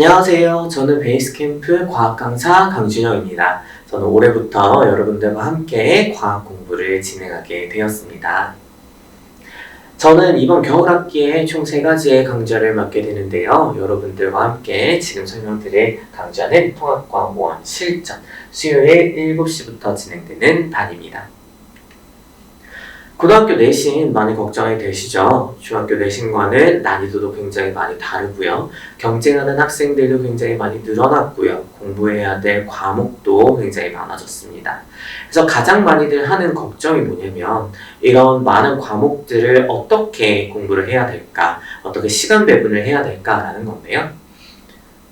안녕하세요. 저는 베이스캠프 과학 강사 강준영입니다. 저는 올해부터 여러분들과 함께 과학 공부를 진행하게 되었습니다. 저는 이번 겨울 학기에 총 세 가지의 강좌를 맡게 되는데요. 여러분들과 함께 지금 설명드릴 강좌는 통합과학원 실전 수요일 7시부터 진행되는 반입니다. 고등학교 내신 많이 걱정이 되시죠? 중학교 내신과는 난이도도 굉장히 많이 다르고요. 경쟁하는 학생들도 굉장히 많이 늘어났고요. 공부해야 될 과목도 굉장히 많아졌습니다. 그래서 가장 많이들 하는 걱정이 뭐냐면 이런 많은 과목들을 어떻게 공부를 해야 될까? 어떻게 시간 배분을 해야 될까라는 건데요.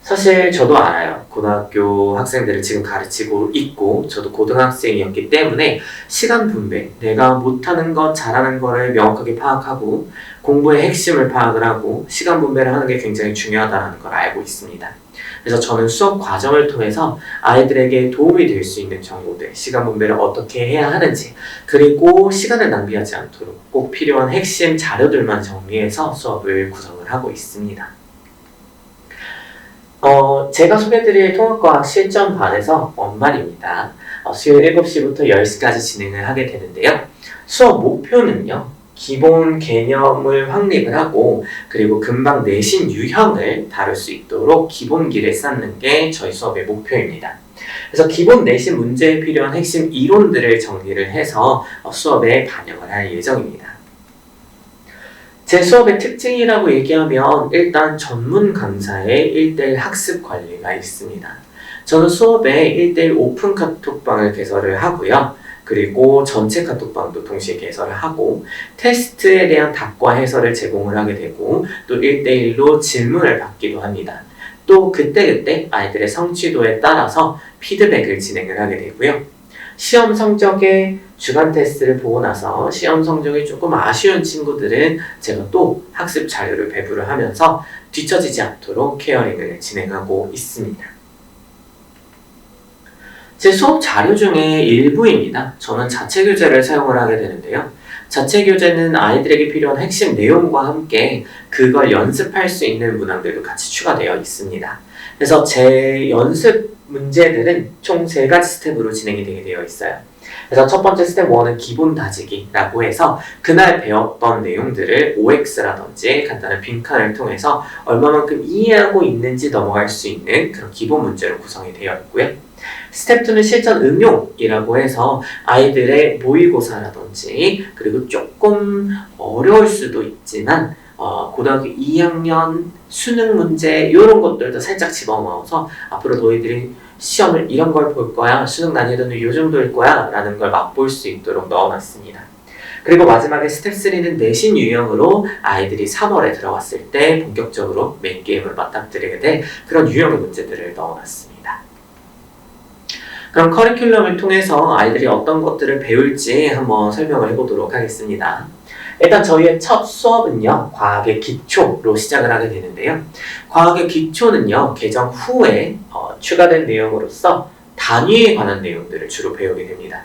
사실 저도 알아요. 고등학교 학생들을 지금 가르치고 있고, 저도 고등학생이었기 때문에 시간 분배, 내가 못하는 것, 잘하는 거를 명확하게 파악하고, 공부의 핵심을 파악을 하고, 시간 분배를 하는 게 굉장히 중요하다는 걸 알고 있습니다. 그래서 저는 수업 과정을 통해서 아이들에게 도움이 될 수 있는 정보들, 시간 분배를 어떻게 해야 하는지, 그리고 시간을 낭비하지 않도록 꼭 필요한 핵심 자료들만 정리해서 수업을 구성을 하고 있습니다. 어, 제가 소개드릴 통합과학 실전반에서 원반입니다. 어, 수요일 7시부터 10시까지 진행을 하게 되는데요. 수업 목표는요. 기본 개념을 확립을 하고 그리고 금방 내신 유형을 다룰 수 있도록 기본기를 쌓는 게 저희 수업의 목표입니다. 그래서 기본 내신 문제에 필요한 핵심 이론들을 정리를 해서 어, 수업에 반영을 할 예정입니다. 제 수업의 특징이라고 얘기하면 일단 전문 강사의 1대1 학습 관리가 있습니다. 저는 수업에 1대1 오픈 카톡방을 개설을 하고요. 그리고 전체 카톡방도 동시에 개설을 하고 테스트에 대한 답과 해설을 제공을 하게 되고 또 1대1로 질문을 받기도 합니다. 또 그때그때 아이들의 성취도에 따라서 피드백을 진행을 하게 되고요. 시험 성적의 주간 테스트를 보고 나서 시험 성적이 조금 아쉬운 친구들은 제가 또 학습 자료를 배부를 하면서 뒤처지지 않도록 케어링을 진행하고 있습니다. 제 수업 자료 중에 일부입니다. 저는 자체 교재를 사용을 하게 되는데요. 자체 교재는 아이들에게 필요한 핵심 내용과 함께 그걸 연습할 수 있는 문항들도 같이 추가되어 있습니다. 그래서 제 연습 문제들은 총 세 가지 스텝으로 진행이 되게 되어 있어요. 그래서 첫 번째 스텝 1은 기본 다지기라고 해서 그날 배웠던 내용들을 OX라든지 간단한 빈칸을 통해서 얼마만큼 이해하고 있는지 넘어갈 수 있는 그런 기본 문제로 구성이 되어 있고요. 스텝 2는 실전 응용이라고 해서 아이들의 모의고사라든지 그리고 조금 어려울 수도 있지만 어, 고등학교 2학년 수능 문제 이런 것들도 살짝 집어넣어서 앞으로 너희들이 시험을 이런 걸 볼 거야 수능 난이도는 이 정도일 거야 라는 걸 맛볼 수 있도록 넣어놨습니다. 그리고 마지막에 스텝 3는 내신 유형으로 아이들이 3월에 들어갔을 때 본격적으로 메인 게임으로 맞닥뜨리게 될 그런 유형의 문제들을 넣어놨습니다. 그럼 커리큘럼을 통해서 아이들이 어떤 것들을 배울지 한번 설명을 해보도록 하겠습니다. 일단 저희의 첫 수업은요, 과학의 기초로 시작을 하게 되는데요. 과학의 기초는요, 개정 후에 어, 추가된 내용으로서 단위에 관한 내용들을 주로 배우게 됩니다.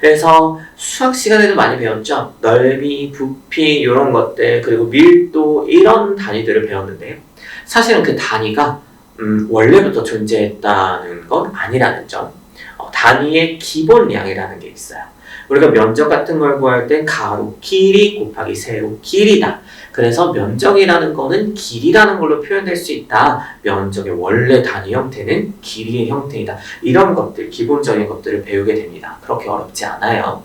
그래서 수학 시간에도 많이 배웠죠. 넓이, 부피 이런 것들 그리고 밀도 이런 단위들을 배웠는데요. 사실은 그 단위가 음, 원래부터 존재했다는 건 아니라는 점. 어, 단위의 기본량이라는 게 있어요. 우리가 면적 같은 걸 구할 때 가로 길이 곱하기 세로 길이다. 그래서 면적이라는 거는 길이라는 걸로 표현될 수 있다. 면적의 원래 단위 형태는 길이의 형태이다. 이런 것들, 기본적인 것들을 배우게 됩니다. 그렇게 어렵지 않아요.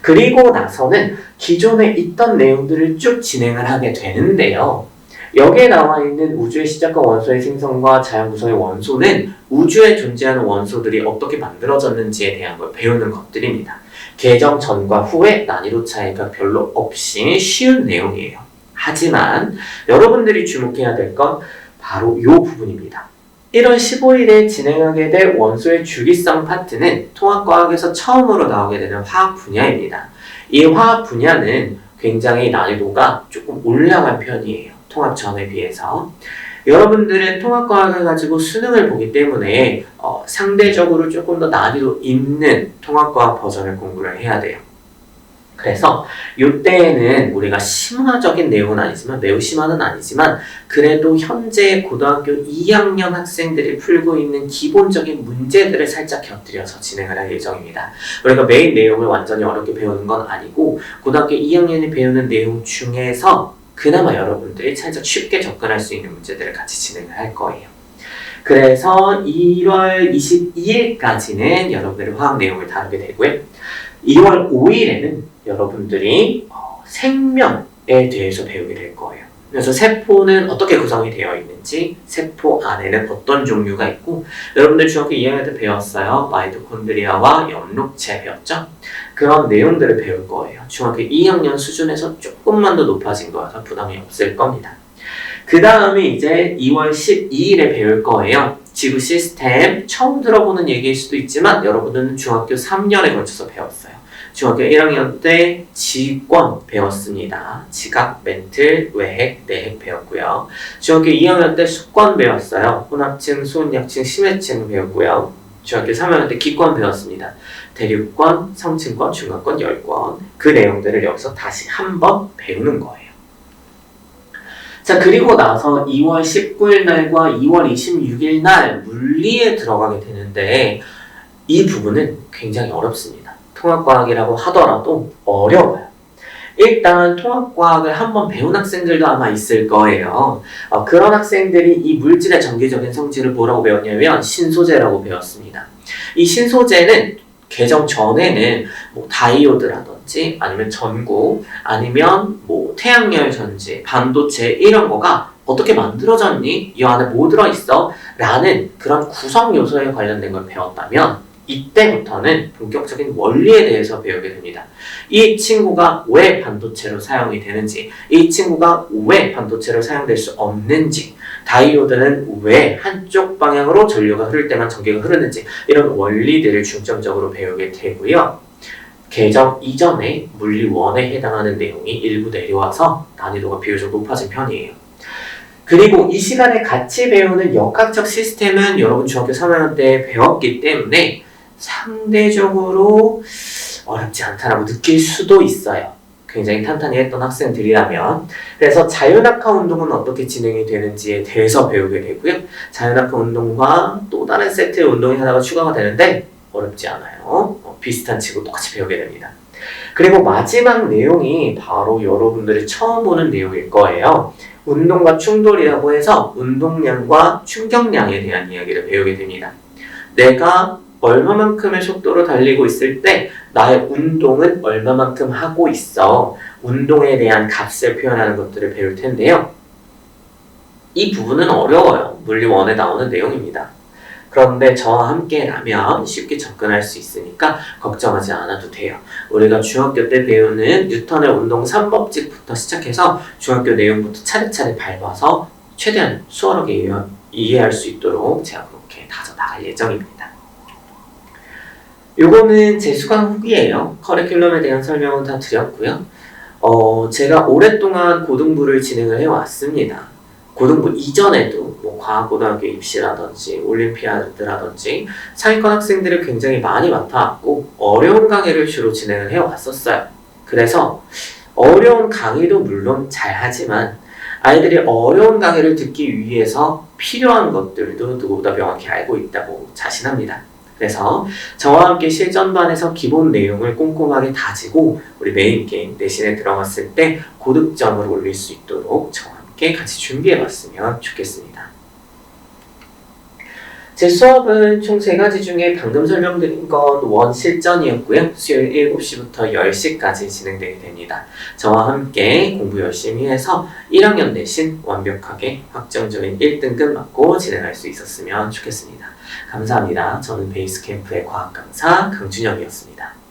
그리고 나서는 기존에 있던 내용들을 쭉 진행을 하게 되는데요. 여기에 나와 있는 우주의 시작과 원소의 생성과 자연 구성의 원소는 우주에 존재하는 원소들이 어떻게 만들어졌는지에 대한 걸 배우는 것들입니다. 개정 전과 후의 난이도 차이가 별로 없이 쉬운 내용이에요. 하지만 여러분들이 주목해야 될 건 바로 이 부분입니다. 1월 15일에 진행하게 될 원소의 주기성 파트는 통합과학에서 처음으로 나오게 되는 화학 분야입니다. 이 화학 분야는 굉장히 난이도가 조금 올라간 편이에요. 통합 전에 비해서. 여러분들은 통합과학을 가지고 수능을 보기 때문에 어, 상대적으로 조금 더 난이도 있는 통합과학 버전을 공부를 해야 돼요. 그래서 이때에는 우리가 심화적인 내용은 아니지만 매우 심화는 아니지만 그래도 현재 고등학교 2학년 학생들이 풀고 있는 기본적인 문제들을 살짝 곁들여서 진행을 할 예정입니다. 우리가 메인 내용을 완전히 어렵게 배우는 건 아니고 고등학교 2학년이 배우는 내용 중에서 그나마 여러분들이 살짝 쉽게 접근할 수 있는 문제들을 같이 진행을 할 거예요. 그래서 1월 22일까지는 여러분들의 화학 내용을 다루게 되고요. 2월 5일에는 여러분들이 어, 생명에 대해서 배우게 될 거예요. 그래서 세포는 어떻게 구성이 되어 있는지, 세포 안에는 어떤 종류가 있고, 여러분들 중학교 2학년 때 배웠어요. 마이토콘드리아와 엽록체 배웠죠? 그런 내용들을 배울 거예요. 중학교 2학년 수준에서 조금만 더 높아진 거여서 부담이 없을 겁니다. 그 다음에 이제 2월 12일에 배울 거예요. 지구 시스템 처음 들어보는 얘기일 수도 있지만 여러분은 중학교 3년에 걸쳐서 배웠어요. 중학교 1학년 때 지권 배웠습니다. 지각, 멘틀, 외핵, 내핵 배웠고요. 중학교 2학년 때 수권 배웠어요. 혼합층, 소은약층, 심해층 배웠고요. 중학교 3학년 때 기권 배웠습니다. 대륙권, 성층권, 중간권, 열권 그 내용들을 여기서 다시 한 번 배우는 거예요. 자 그리고 나서 2월 19일 날과 2월 26일 날 물리에 들어가게 되는데 이 부분은 굉장히 어렵습니다. 통합과학이라고 하더라도 어려워요. 일단 통합과학을 한번 배운 학생들도 아마 있을 거예요. 어, 그런 학생들이 이 물질의 전기적인 성질을 뭐라고 배웠냐면 신소재라고 배웠습니다. 이 신소재는 개정 전에는 뭐 다이오드라든지 아니면 전구 아니면 뭐 태양열 전지, 반도체 이런 거가 어떻게 만들어졌니? 이 안에 뭐 들어있어? 라는 그런 구성 요소에 관련된 걸 배웠다면 이때부터는 본격적인 원리에 대해서 배우게 됩니다. 이 친구가 왜 반도체로 사용이 되는지, 이 친구가 왜 반도체로 사용될 수 없는지, 다이오드는 왜 한쪽 방향으로 전류가 흐를 때만 전기가 흐르는지 이런 원리들을 중점적으로 배우게 되고요. 개정 이전에 물리 1에 해당하는 내용이 일부 내려와서 난이도가 비교적 높아진 편이에요. 그리고 이 시간에 같이 배우는 역학적 시스템은 여러분 중학교 3학년 때 배웠기 때문에 상대적으로 어렵지 않다라고 느낄 수도 있어요. 굉장히 탄탄히 했던 학생들이라면. 그래서 자유낙하 운동은 어떻게 진행이 되는지에 대해서 배우게 되고요. 자유낙하 운동과 또 다른 세트의 운동이 하나가 추가가 되는데 어렵지 않아요. 어, 비슷한 치고 똑같이 배우게 됩니다. 그리고 마지막 내용이 바로 여러분들이 처음 보는 내용일 거예요. 운동과 충돌이라고 해서 운동량과 충격량에 대한 이야기를 배우게 됩니다. 내가 얼마만큼의 속도로 달리고 있을 때 나의 운동은 얼마만큼 하고 있어. 운동에 대한 값을 표현하는 것들을 배울 텐데요. 이 부분은 어려워요. 물리 원에 나오는 내용입니다. 그런데 저와 함께라면 쉽게 접근할 수 있으니까 걱정하지 않아도 돼요. 우리가 중학교 때 배우는 뉴턴의 운동 3법칙부터 시작해서 중학교 내용부터 차례차례 밟아서 최대한 수월하게 이해할 수 있도록 제가 그렇게 다져나갈 예정입니다. 요거는 제 수강 후기예요. 커리큘럼에 대한 설명은 다 드렸고요. 어, 제가 오랫동안 고등부를 진행을 해왔습니다. 고등부 이전에도 뭐 과학고등학교 입시라든지 올림피아드라든지 상위권 학생들을 굉장히 많이 맡아왔고 어려운 강의를 주로 진행을 해왔었어요. 그래서 어려운 강의도 물론 잘하지만 아이들이 어려운 강의를 듣기 위해서 필요한 것들도 누구보다 명확히 알고 있다고 자신합니다. 그래서 저와 함께 실전반에서 기본 내용을 꼼꼼하게 다지고 우리 메인 게임 내신에 들어갔을 때 고득점을 올릴 수 있도록 저와 함께 같이 준비해 봤으면 좋겠습니다. 제 수업은 총 세 가지 중에 방금 설명드린 건 원 실전이었고요. 수요일 7시부터 10시까지 진행되게 됩니다. 저와 함께 공부 열심히 해서 1학년 내신 완벽하게 확정적인 1등급 맞고 진행할 수 있었으면 좋겠습니다. 감사합니다. 저는 베이스캠프의 과학 강사 강준영이었습니다.